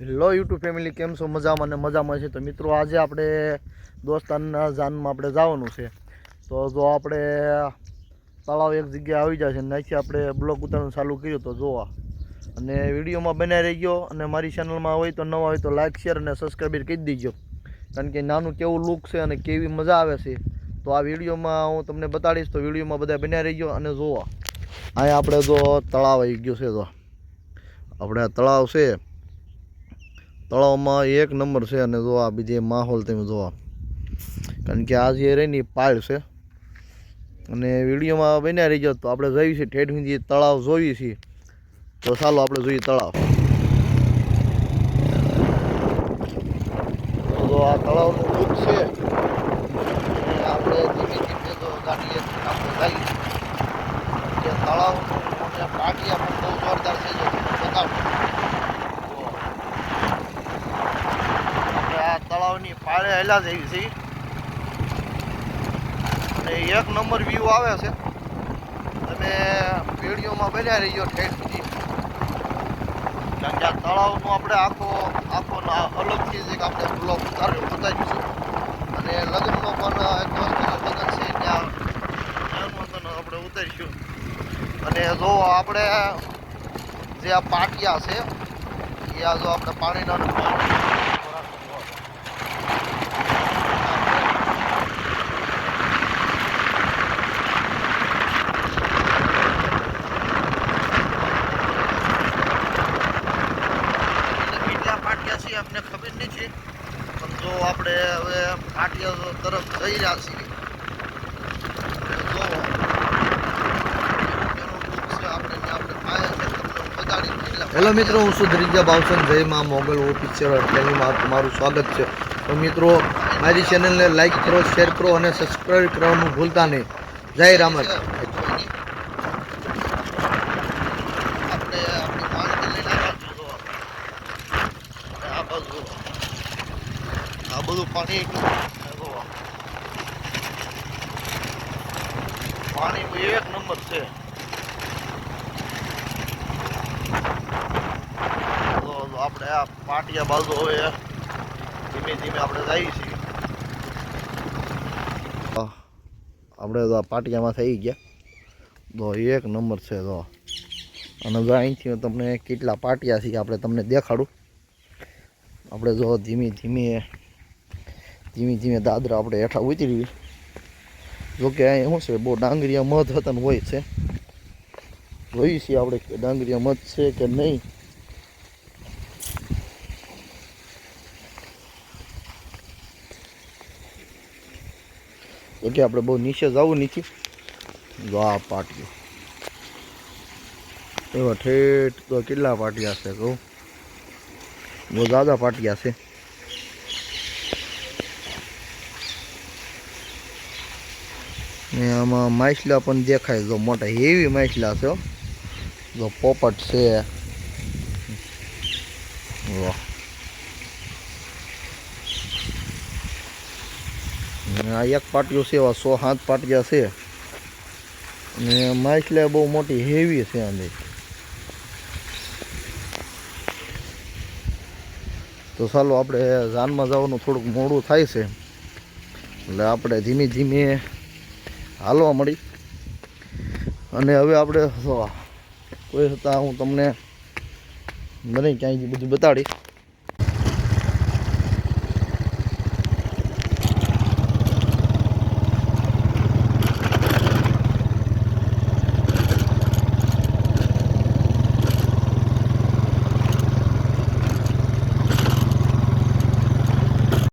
Hello YouTube family, કેમ છો? મજામાં અને મજામાં છે. તો મિત્રો, આજે આપણે દોસ્તારના જાનમાં આપણે જવાનું છે. તો જો આપણે તળાવ એક જગ્યાએ આવી જાય છે ત્યાંથી આપણે બ્લોગ ઉતારવાનું ચાલુ કર્યું તો જોવા. અને વિડીયોમાં બનાવી રહી ગયો અને મારી ચેનલમાં હોય તો નવા હોય તો લાઇક શેર અને સબસ્ક્રાઈબર કરી દીજો. કારણ કે નાનું કેવું લુક છે અને કેવી મજા આવે છે. તો આ વિડીયોમાં હું તમને બતાડીશ. તો વિડીયોમાં બધા બનાવી રહી ગયો અને જોવા. અહીંયા આપણે જો તળાવ આવી ગયું છે તો આપણે તળાવ છે. તળાવમાં એક નંબર છે અને જો આ બીજે માહોલ તમે જોવા. કારણ કે આ જે રહીની પાળ છે. અને વિડીયોમાં બન્યા રહી ગયો તો આપણે જોઈએ છીએ ઠેઠ સુધી તળાવ જોઈએ છીએ. તો ચાલો આપણે જોઈએ તળાવ. તો આ તળાવનું દૂધ છે. આપણે ધીમે ધીમે જો ગાડીએ આપણે જઈએ. તળાવનું પાટિયા પણ બહુ જોરદાર છે જો તમને બતાવું જુઓ. આપણે આ તળાવની પાળે હેલા જઈ છીએ અને એક નંબર વ્યૂ આવે છે. તમે વિડીયોમાં બન્યા રહીજો ઠેઠ સુધી. કારણ કે આ તળાવનો આપણે આખો આખો અલગથી જ એક આપણે બ્લોગ ઉતાર્યો બતાવીશું. અને લગ્નનો પણ એક લગ્ન છે, ત્યાં પણ આપણે ઉતારીશું. અને જો આપણે જે આ પાટિયા છે, એ આ જો આપણે પાણીના છે અમને ખબર નથી પણ જો આપણે હવે પાટિયા તરફ જઈ રહ્યા છીએ. છે હેલો મિત્રો હું છું. ધ્રિજા બાવસન જય માં મોગલ ઓફિસિયલ ચેનલમાં તમારું સ્વાગત છે. તો મિત્રો મારી ચેનલને લાઈક કરો શેર કરો અને સબસ્ક્રાઈબ કરવાનું ભૂલતા નહીં. જય રામર આપણે આપણી માણસને લઈને આવ્યા છીએ જોવા. અને આ બધું પાણી પાણી એક નંબર છે. આપણે આ પાટિયા બાજુ હવે ધીમે ધીમે આપણે જઈએ છીએ. આપણે તો આ પાટિયામાં થઈ ગયા. તો એક નંબર છે તો. અને અહીંથી તમને કેટલા પાટિયા છે આપણે તમને દેખાડું. આપણે જો ધીમે ધીમે ધીમે ધીમે દાદરા આપણે હેઠા ઉતરી. જોકે અહીં શું છે, બહુ ડાંગરિયા મધ હતા હોય છે. જોઈએ છીએ આપણે ડાંગરિયા મધ છે કે નહીં. જોકે આપણે બહુ નીચે જવું નથી. આ પાટીઓ એવા ઠેઠ તો કેટલા પાટિયા છે કહું. બહુ દાદા પાટિયા છે ને આમાં માછલા પણ દેખાય જો મોટા હેવી માછલા છે હો. જો પોપટ છે વાહ ને આ એક પાટિયું છે એવા સો સાત પાટિયા છે ને માછલા બહુ મોટી હેવી છે અંદર તો ચાલો આપણે જાનમાં જવાનું થોડુંક મોડું થાય છે. એટલે આપણે ધીમે ધીમે હાલવા મળી. અને હવે આપણે કોઈ હતા હું તમને મને ક્યાંય બધું બતાડીશ.